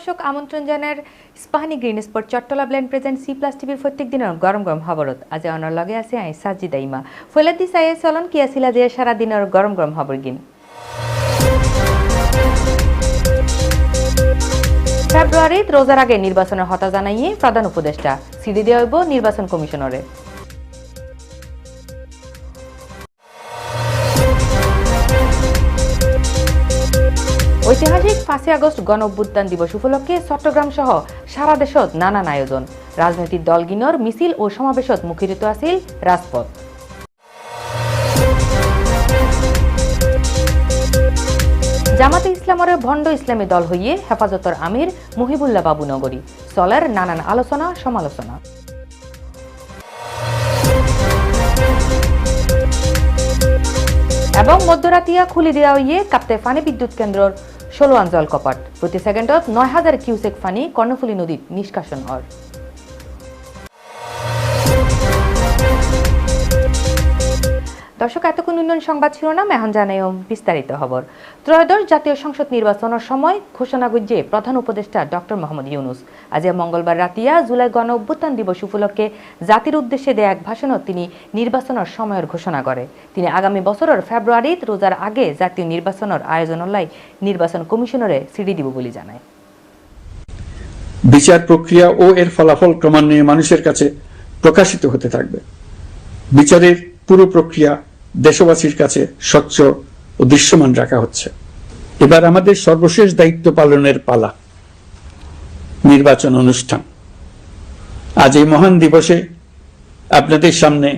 দর্শক, আমন্ত্রণ জানার Ispahani green spot Chattala blend present C plus টিভির প্রত্যেক দিনের গরম গরম খবরত। আজ অনার লগে আছে আই সাজিদা ইমা ফৈলাদি সাইয়ে চলন কি আছিল যে সারা দিনের গরম গরম খবর গিন। ফেব্রুয়ারিত রোজার আগে নির্বাচনের হতা জানাইয়ে প্রধান উপদেষ্টা সিডি দেওয়া নির্বাচন কমিশনরে। ঐতিহাসিক পাঁচই আগস্ট গণ অভ্যুত্থান দিবস উপলক্ষে চট্টগ্রাম সহ সারা দেশত নানান আয়োজন। রাজনৈতিক দলগিনর মিছিল ও সমাবেশত মুখরিত আছিল রাজপথ। জামাতে ইসলামরে ভণ্ড ইসলামী দল হইয়ে হেফাজতর আমির মুহিবুল্লাহ বাবু নগরী চলের নানান আলোচনা, সমালোচনা। এবং মধ্যরাতিয়া খুলি দেওয়া হইয়ে কাপ্তে ফানি বিদ্যুৎ কেন্দ্রর ষোলো অঞ্চল কপাট। প্রতি সেকেন্ডত নয় হাজার কিউসেক ফানি কর্ণফুলী নদীত নিষ্কাশন হর। দর্শক, এতক্ষণ উন্নয়ন সংবাদ না এখন জানাই বিস্তারিত খবর। ত্রয়োদশ জাতীয় সংসদ নির্বাচনের সময় ঘোষণা গুজ্জে প্রধান উপদেষ্টা ডক্টর মোহাম্মদ ইউনুস। আজ মঙ্গলবার রাতিয়া জুলাই গণ অভ্যুত্থান দিবস উপলক্ষে জাতির উদ্দেশ্যে দেয়া এক ভাষণত তিনি নির্বাচনের সময়ের ঘোষণা করে। তিনি আগামী বছরের ফেব্রুয়ারিত রোজার আগে জাতীয় নির্বাচনের আয়োজন লাই নির্বাচন কমিশনরে সিডি দিব বলে জানায়। বিচার প্রক্রিয়া ও এর ফলাফল ক্রমান্বয়ে মানুষের কাছে প্রকাশিত হতে থাকবে। বিচারের পুরো প্রক্রিয়া দেশবাসীর কাছে স্বচ্ছ ও দৃশ্যমান রাখা হচ্ছে। এবার আমাদের সর্বশেষ দায়িত্ব পালনের পালা, নির্বাচন অনুষ্ঠান। আজ এই মহান দিবসে আপনাদের সামনে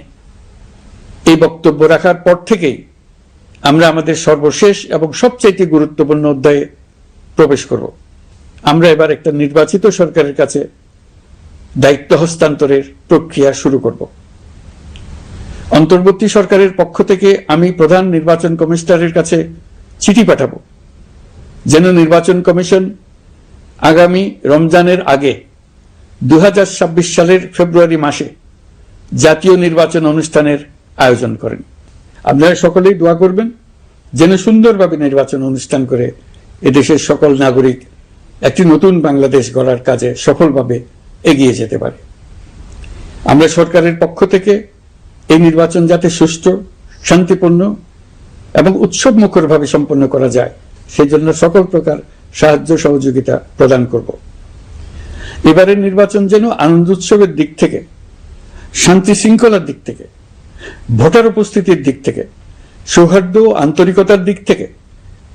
এই বক্তব্য রাখার পর থেকেই আমরা আমাদের সর্বশেষ এবং সবচাইতে গুরুত্বপূর্ণ অধ্যায়ে প্রবেশ করব। আমরা এবার একটা নির্বাচিত সরকারের কাছে দায়িত্ব হস্তান্তরের প্রক্রিয়া শুরু করব। অন্তর্বর্তী সরকারের পক্ষ থেকে আমি প্রধান নির্বাচন কমিশনারের কাছে চিঠি পাঠাবো। যেন নির্বাচন কমিশন আগামী রমজানের আগে দু হাজার ছাব্বিশ সালের ফেব্রুয়ারি মাসে জাতীয় নির্বাচন অনুষ্ঠানের আয়োজন করেন। আপনারা সকলেই দোয়া করবেন যেন সুন্দরভাবে নির্বাচন অনুষ্ঠান করে এদেশের সকল নাগরিক একটি নতুন বাংলাদেশ গড়ার কাজে সফলভাবে এগিয়ে যেতে পারে। আমরা সরকারের পক্ষ থেকে এই নির্বাচন যাতে সুষ্ঠু, শান্তিপূর্ণ এবং উৎসব মুখরভাবে সম্পন্ন করা যায়, সেই জন্য সকল প্রকার সাহায্য সহযোগিতা প্রদান করব। এবারের নির্বাচন যেন আনন্দ উৎসবের দিক থেকে, শান্তি শৃঙ্খলার দিক থেকে, ভোটার উপস্থিতির দিক থেকে, সৌহার্দ্য ও আন্তরিকতার দিক থেকে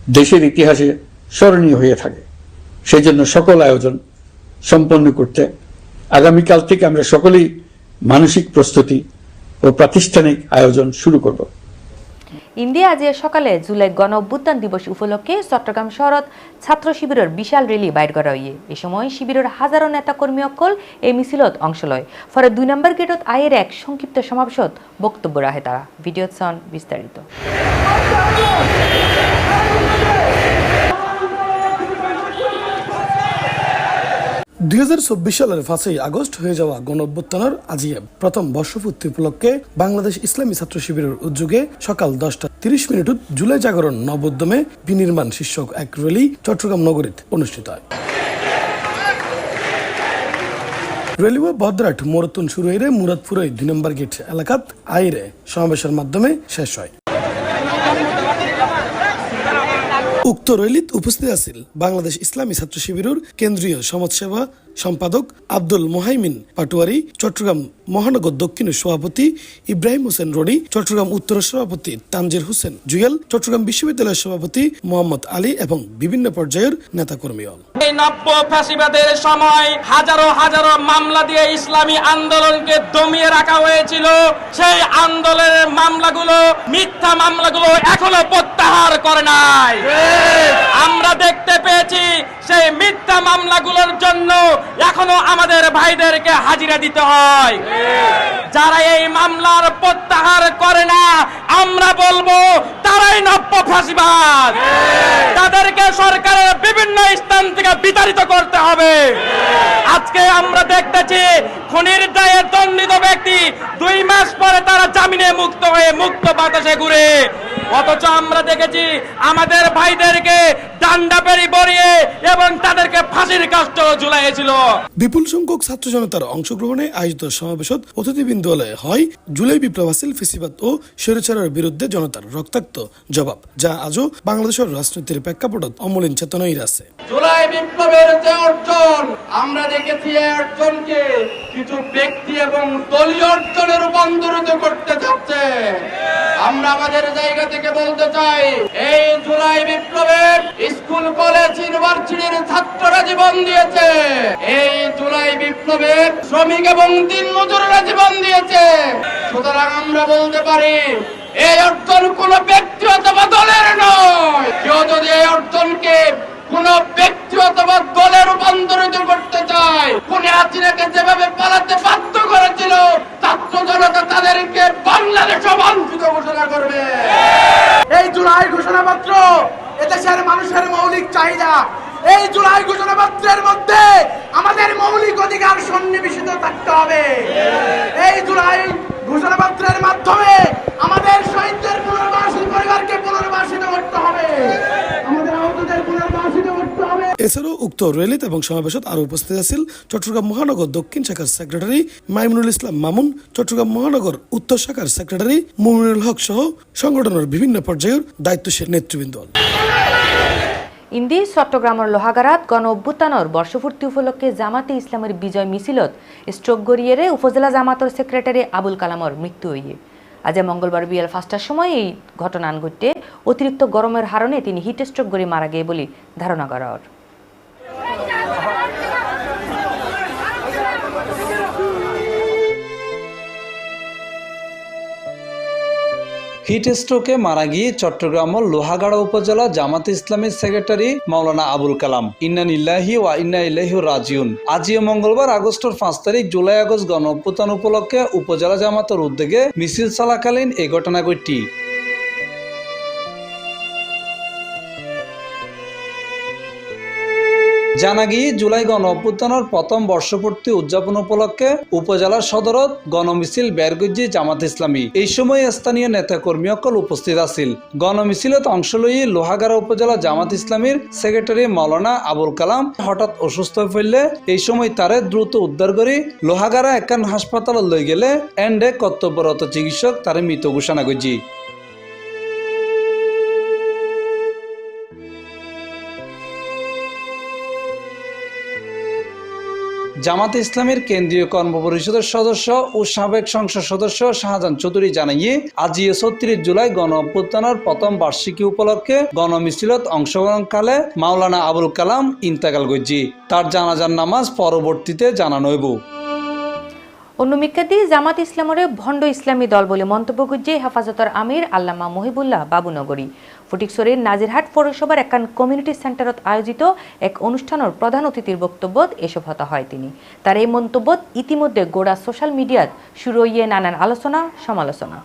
দেশের ইতিহাসে স্মরণীয় হয়ে থাকে। সেই জন্য সকল আয়োজন সম্পন্ন করতে আগামীকাল থেকে আমরা সকলেই মানসিক প্রস্তুতি ও প্রাতিষ্ঠানিক আয়োজন শুরু করব। ইন্ডিয়া আজ সকালে জুলাই গণ অভ্যুত্থান দিবস উপলক্ষে চট্টগ্রাম শহরত ছাত্র শিবিরের বিশাল রেলি বাইর করা হইয়ে এ সময় শিবিরের হাজারো নেতা কর্মী অকল এই মিছিলত অংশ লয়। ফলে দুই নম্বর গেটত আয়ের এক সংক্ষিপ্ত সমাবেশত বক্তব্য রাখে তারা। ভিডিও বিস্তারিত। দুই হাজার চব্বিশ সালের পাঁচই আগস্ট হয়ে যাওয়া গণ অভ্যুত্থানের আজিয়ে প্রথম বর্ষপূর্তি উপলক্ষে বাংলাদেশ ইসলামী ছাত্র শিবিরের উদ্যোগে সকাল দশটা তিরিশ মিনিটত জুলাই জাগরণ নবোদ্যমে বিনির্মাণ শীর্ষক এক র্যালি চট্টগ্রাম নগরীতে অনুষ্ঠিত হয়। রেলওয়ে বদ্রাট মোরতুন শুরু হয়ে মুরাদপুরের দুই নম্বর গেট এলাকাত আইরে সমাবেশের মাধ্যমে শেষ হয়। উক্ত রৈলিত উপস্থিত আছিল বাংলাদেশ ইসলামী ছাত্র শিবিরের কেন্দ্রীয় সমাজসেবা সম্পাদক আব্দুল মোহাইমিন পাটুয়ারি চট্টগ্রাম মহানগর দক্ষিণের সভাপতি ইব্রাহিম হোসেন রনি চট্টগ্রাম উত্তরের সভাপতি তানজির হোসেন জুয়েল চট্টগ্রাম বিশ্ববিদ্যালয়ের সভাপতি মোহাম্মদ আলী এবং বিভিন্ন পর্যায়ের নেতাকর্মী এই নব্য ফ্যাসিবাদের সময় হাজারো হাজারো মামলা দিয়ে ইসলামী আন্দোলনকে দমিয়ে রাখা হয়েছিল। সেই আন্দোলনের মামলাগুলো মিথ্যা মামলাগুলো এখনও প্রত্যাহার করে নাই। আমরা দেখতে পেয়েছি সেই মিথ্যা মামলাগুলোর জন্য এখনও আমাদের ভাইদেরকে হাজিরা দিতে হয়। যারা এই মামলার প্রত্যাহার করে না আমরা বলব তারাই নব্য ফাঁসিবাদ তাদেরকে সরকারের বিভিন্ন স্থান থেকে বিতাড়িত করতে হবে। আজকে আমরা দেখতেছি খুনির দায়ে দণ্ডিত ব্যক্তি। দুই মাস পরে তারা জামিনে মুক্ত হয়ে মুক্ত বাতাসে ঘুরে। অথচ আমরা দেখেছি আমাদের ভাইদেরকে ডান্ডা পেরি বরিয়ে এবং তাদেরকে ফাঁসির কাষ্ট ঝুলাইয়েছিল বিপুল সংখ্যক ছাত্র জনতার অংশগ্রহণে আয়োজিত সমাবেশত অতিথিবৃন্দলে হয় জুলাই বিপ্লব হাসিল ফেসিবাদ ও স্বৈরাচারের বিরুদ্ধে জনতার রক্তাক্ত জবাব যা আজও বাংলাদেশের রাজনীতির প্রেক্ষাপটত অমলিন চেতনাই আছে। জুলাই বিপ্লবের যে অর্জন আমরা এই অর্জনকে কিছু ব্যক্তি এবং দলীয় অর্জনে রূপান্তরিত করতে যাচ্ছে। আমরা আমাদের জায়গা থেকে বলতে চাই, এই জুলাই বিপ্লবে স্কুল, কলেজ, ইউনিভার্সিটির ছাত্ররা জীবন দিয়েছে। এই জুলাই বিপ্লবের শ্রমিক এবং দিন মজুররা জীবন দিয়েছে। সুতরাং আমরা বলতে পারি, এই অর্জন কোন ব্যক্তি অথবা দলের নয়। কেউ যদি এই অর্জনকে কোন ব্যক্তি অথবা দলে রূপান্তরিত করতে চায়, কোন হাসিনাকে যেভাবে পালাতে বাধ্য করেছিল ছাত্র জনতা তাদেরকে বাংলাদেশ অবাঞ্ছিত ঘোষণা করবে। এই জুলাই ঘোষণাপত্র এদেশের মানুষের মৌলিক চাহিদা। এই জুলাই ঘোষণাপত্রের মধ্যে আমাদের মৌলিক অধিকার সন্নিবেশিত থাকতে হবে এই জুলাই ঘোষণাপত্রের মাধ্যমে আমাদের শহীদদের পুনর্বাসিত পরিবারকে পুনর্বাসিত করতে হবে আমাদের আহতদের পুনর্বাসিত করতে হবে এছাড়াও উক্ত রেলিত এবং সমাবেশত আরও উপস্থিত আছিল চট্টগ্রাম মহানগর দক্ষিণ শাখার সেক্রেটারি মাইমুনুল ইসলাম মামুন, চট্টগ্রাম মহানগর উত্তর শাখার সেক্রেটারি মুমিনুল হক সহ সংগঠনের বিভিন্ন পর্যায়ের দায়িত্বশীল নেতৃবৃন্দ। ইন্দি চট্টগ্রামের লোহাগারাত গণ অভ্যুত্থানের বর্ষপূর্তি উপলক্ষে জামাতে ইসলামের বিজয় মিছিলত স্ট্রোক গড়িয়েরে উপজেলা জামাতর সেক্রেটারি আবুল কালামর মৃত্যু হইয়ে। আজ মঙ্গলবার বিয়াল পাঁচটার সময় এই ঘটনা ঘটে। অতিরিক্ত গরমের হারণে তিনি হিট স্ট্রোক করে মারা গিয়ে বলে ধারণা করা হিট স্ট্রোকে মারা গিয়ে চট্টগ্রামের লোহাগাড়া উপজেলা জামাত ইসলামের সেক্রেটারি মাওলানা আবুল কালাম। ইন্নান ইল্লাহি ও ইন্না ইল্লাহি রাজিউন। আজিও মঙ্গলবার আগস্টের পাঁচ তারিখ জুলাই আগস্ট গণ উপলক্ষে উপজেলা জামাতের উদ্যোগে মিছিল চলাকালীন এই ঘটনা ঘটি। জানা গিয়ে জুলাই গণ অভ্যুত্থানের প্রথম বর্ষপূর্তি উদযাপন উপলক্ষে উপজেলার সদরত গণমিছিল বেরগজ্জি জামাত ইসলামী। এই সময় স্থানীয় নেতাকর্মী সকল উপস্থিত আছিল। গণমিছিলত অংশ লই লোহাগাড়া উপজেলা জামাত ইসলামীর সেক্রেটারি মাওলানা আবুল কালাম হঠাৎ অসুস্থ হয়ে পড়লে এই সময় তারে দ্রুত উদ্ধার করে লোহাগাড়া একান হাসপাতালত লই গেলে এন্ডে কর্তব্যরত চিকিৎসক তারে মৃত ঘোষণা করছি। জামাত ইসলামের কেন্দ্রীয় কর্ম পরিষদের সদস্য ও সাবেক সংসদ সদস্য শাহজাহান চৌধুরী জানাইয়ে আজ ছত্রিশ জুলাই গণ প্রথম বার্ষিকী উপলক্ষে গণমিছিলত অংশগ্রহণকালে মাওলানা আবুল কালাম ইন্তেকাল গজ্জি। তার জানাজার নামাজ পরবর্তীতে জানানো হইব। অন্য মিক্কাদি জামাত ইসলামরে ভণ্ড ইসলামী দল বলে মন্তব্য করছে হেফাজতর আমির আল্লামা মহিবুল্লাহ বাবুনগরী। ফটিকছড়ির নাজিরহাট পৌরসভার একান কমিউনিটি সেন্টারত আয়োজিত এক অনুষ্ঠানের প্রধান অতিথির বক্তব্যত এসব হতা হয় তিনি। তার এই মন্তব্যত ইতিমধ্যে গোড়া সোশ্যাল মিডিয়াত শুরু হইয়ে নানান আলোচনা, সমালোচনা।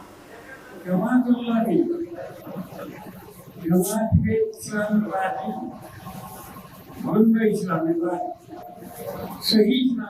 না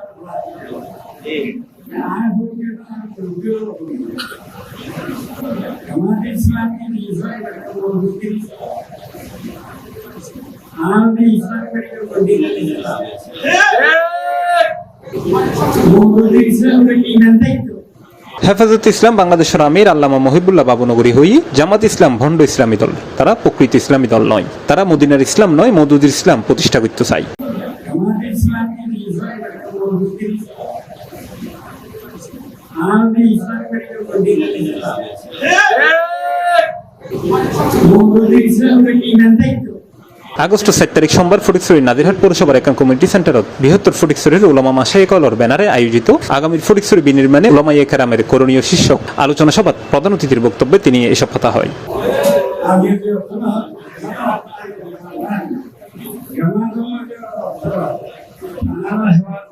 হেফাজত ইসলাম, বাংলাদেশের আমির আল্লামা মহিবুল্লাহ বাবুনগরী হই, জামাত ইসলাম ভণ্ড ইসলামী দল। তারা প্রকৃত ইসলামী দল নয়। তারা মদিনার ইসলাম নয় মদুদির ইসলাম প্রতিষ্ঠা করতে চাই আগস্ট সাত তারিখ সোমবার ফটিকছড়ি নাদিরহাট পৌরসভার একান কমিউনিটি সেন্টারত বৃহত্তর ফটিকছড়ির ওলামা মাসাই কলর ব্যানারে আয়োজিত আগামীর ফটিকছড়ি বিনির্মাণে ওলামা একরামের করণীয় শীর্ষক আলোচনা সভাত প্রধান অতিথির বক্তব্যে তিনি এসব কথা হয়। Thank you.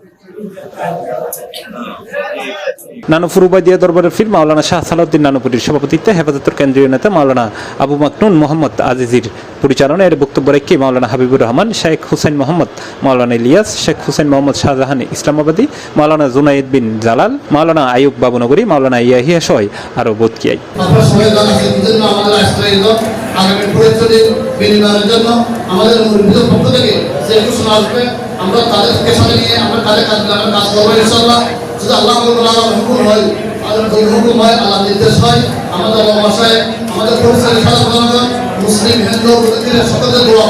নানুপুর উবাইদিয়া দরবারের ফির মাওলানা শাহ সালাউদ্দিন নানুপুরীর সভাপতিত্বে হেফাজতের কেন্দ্রীয় নেতা মাওলানা আবু মাকনুন মোহাম্মদ আজিজির পরিচালনায় এর বক্তব্য রেখে মাওলানা হাবিবুর রহমান, শেখ হুসেন মোহাম্মদ, মাওলানা ইলিয়াস, শেখ হুসেন মোহাম্মদ শাহজাহান ইসলামাবাদী, মাওলানা জুনাইদ বিন জালাল, মাওলানা আয়ুব বাবুনগরী, মাওলানা ইয়াহিয়া সহ আরও বোধকিয়াই আমাদের আমরা তাদেরকে সাথে নিয়ে আমরা কাজে কাজ আমরা কাজ করব ইনশাল্লাহ যদি আল্লাহ হুকুম হয় হুকুম হয়, আল্লাহ নির্দেশ হয়, আমাদের ভাষায় আমাদের সাথে জনগণ মুসলিম, হিন্দু প্রতিদিনের সকলের দোয়া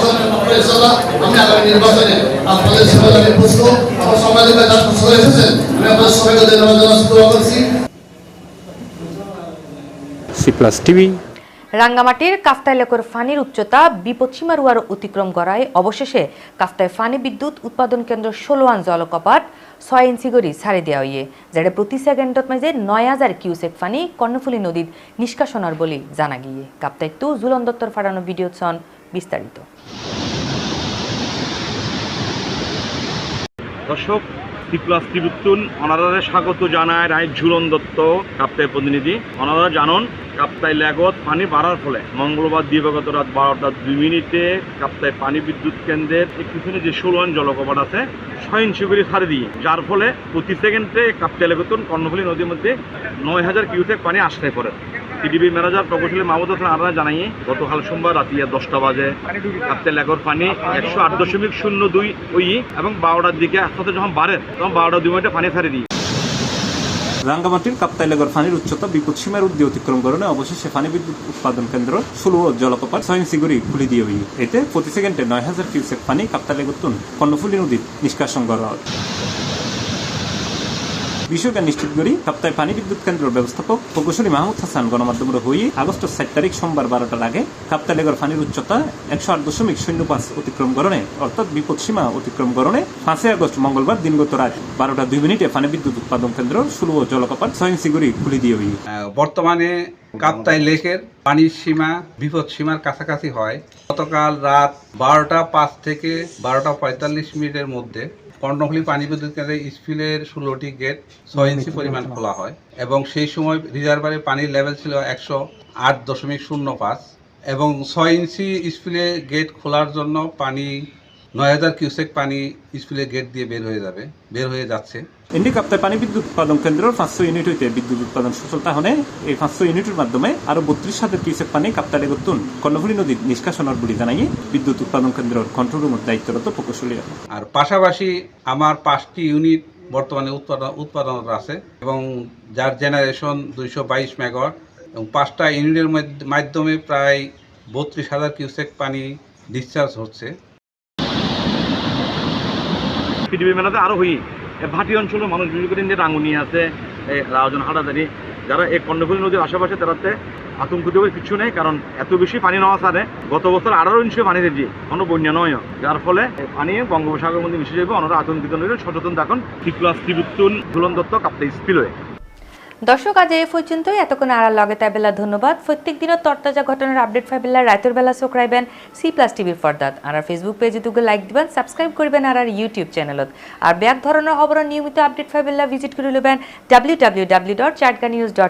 আমি আপনাদের আমি আপনাদের করছি। সি প্লাস টিভি রাঙ্গামাটির কাফতায় লেকর ফানির উচ্চতা বিপদসীমা রুয়ার অতিক্রম করায় অবশেষে কাফতায় ফানি বিদ্যুৎ উৎপাদন কেন্দ্র ষোলোয়ান জলকপাট ছয় ইঞ্চি গড়ি ছাড়ি দেওয়া হইয়ে, যেটা প্রতি সেকেন্ডত মাঝে নয় হাজার কিউসেক ফানি কর্ণফুলী নদীত নিষ্কাশনার বলি জানা গিয়ে। কাপ্তায় তো জুলন দত্তর ফাড়ানো ভিডিও ছন বিস্তারিত। দর্শক ত্রিপুরা ত্রিবুত্তুন অনারারে স্বাগত জানায় রায় ঝুলন দত্ত, কাপ্তাই প্রতিনিধি। অনারা জানন, কাপ্তাই ল্যাগত পানি বাড়ার ফলে। মঙ্গলবার দিবাগত রাত বারোটা দুই মিনিটে কাপ্তাই পানি বিদ্যুৎ কেন্দ্রের পিছনে যে ষোলোয়ান জলকপাট আছে করে ছাড়ে দিয়ে। যার ফলে প্রতি সেকেন্ডে কাপ্তাই লেগতন কর্ণফুলী নদীর মধ্যে নয় হাজার কিউসেক পানি আশ্রয় পড়ে টিডিবি ম্যানেজার প্রকৌশলী মাহমুদ হাসান আরানা জানাইয়ে, গতকাল সোমবার রাতে দশটা বাজে। কাপ্তাই লেগর পানি একশো আট দশমিক শূন্য দুই ওই এবং বারোটার দিকে আস্তে যখন বাড়ে বারোটা মিনিটে পানি ছাড়ে দিই। রাঙ্গামাটির কাপ্তাইলেগর ফানির উচ্চতা বিপদ সীমার উদ্দি অতিক্রম করণে অবশেষে ফানি বিদ্যুৎ উৎপাদন কেন্দ্র ষোলো জলপ্রপাত স্বয়ং সিগুড়ি খুলি দিয়ে হই। এতে প্রতি সেকেন্ডে নয় হাজার কিউসেক পানি কাপ্তাইলেগতুন কর্ণফুলী নদীর নিষ্কাশন করা হয়। বিষয়টা নিশ্চিত করি, সপ্তাহে পানি বিদ্যুৎ কেন্দ্রের ব্যবস্থাপক প্রকৌশলী মাহমুদ হাসান গণমাধ্যমের হয়ে আগস্ট সাত তারিখ সোমবার বারোটার আগে কাপ্তালেগর পানির উচ্চতা একশো আট দশমিক শূন্য পাঁচ অতিক্রম করণে, অর্থাৎ বিপদ সীমা অতিক্রম করণে পাঁচই আগস্ট মঙ্গলবার দিনগত রাত বারোটা দুই মিনিটে পানি বিদ্যুৎ উৎপাদন কেন্দ্র ও জলকপাট স্বয়ং সিগুরি খুলি দিয়ে হই। বর্তমানে কাপ্তাই লেকের পানির সীমা বিপদ সীমার কাছাকাছি হয়। গতকাল রাত বারোটা পাঁচ থেকে বারোটা পঁয়তাল্লিশ মিনিটের মধ্যে কর্ণফুলী পানি বিদ্যুৎ কেন্দ্রে স্পিলের ষোলোটি গেট ছয় ইঞ্চি পরিমাণ খোলা হয় এবং সেই সময় রিজার্ভারে পানির লেভেল ছিল একশো আট দশমিক শূন্য পাঁচ এবং ছয় ইঞ্চি স্পিলে গেট খোলার জন্য পানি নয় হাজার কিউসেক পানি স্পিলে গেট দিয়ে বের হয়ে যাবে বের হয়ে যাচ্ছে। এমনি কাপ্তায় পানি বিদ্যুৎ উৎপাদন কেন্দ্রের পাঁচশো ইউনিট হইতে বিদ্যুৎ উৎপাদন সচলতা হনে এই পাঁচশো ইউনিটের মাধ্যমে আরও বত্রিশ হাজার কিউসেক পানি কাপ্তায় লেগতুন কর্ণফুলী নদীর নিষ্কাশনের বলে জানাই বিদ্যুৎ উৎপাদন কেন্দ্রের কন্ট্রোল রুমের দায়িত্বরত প্রকৌশলী আর পাশাপাশি আমার পাঁচটি ইউনিট বর্তমানে উৎপাদন উৎপাদনত আছে এবং যার জেনারেশন দুইশো বাইশ মেগাওয়াট এবং পাঁচটা ইউনিটের মাধ্যমে প্রায় বত্রিশ হাজার কিউসেক পানি ডিসচার্জ হচ্ছে। পৃথিবী মেলাতে আরও হই ভাটি অঞ্চলের মানুষ বিশেষ করে যে রাঙ্গুনি আছে রাজন হাটাদারি যারা এই কর্ণফুলী নদীর আশেপাশে তারাতে আতঙ্কিত হয়ে কিছু নেই কারণ এত বেশি পানি নেওয়া সারে গত বছর আঠারো ইঞ্চি পানি দিয়েছি কোনো বন্যা নয় যার ফলে পানি বঙ্গোপসাগরের মধ্যে মিশে যাবে অন্যরা আতঙ্কিত নদীর সচেতন থাকুন ত্রিপুরা ত্রিবুত্তুন ঝুলন দত্ত কাপ্তা স্পিলওয়ে দর্শক, আজ এই পর্যন্তই। এতক্ষণ আর লগে তাইবেলা ধন্যবাদ। প্রত্যেক দিনও তরতাজা ঘটনার আপডেট পাই বেলা রাতের বেলা চোখরাইবেন সি প্লাস টিভির ফর্দাত আর ফেসবুক পেজে তুকে লাইক দিবেন সাবস্ক্রাইব করবেন আর ইউটিউব চ্যানেলত আর ব্যাক ধরনের খবর নিয়মিত আপডেট পাই বেলা ভিজিট করে লবেন W W W dot Chatka news dot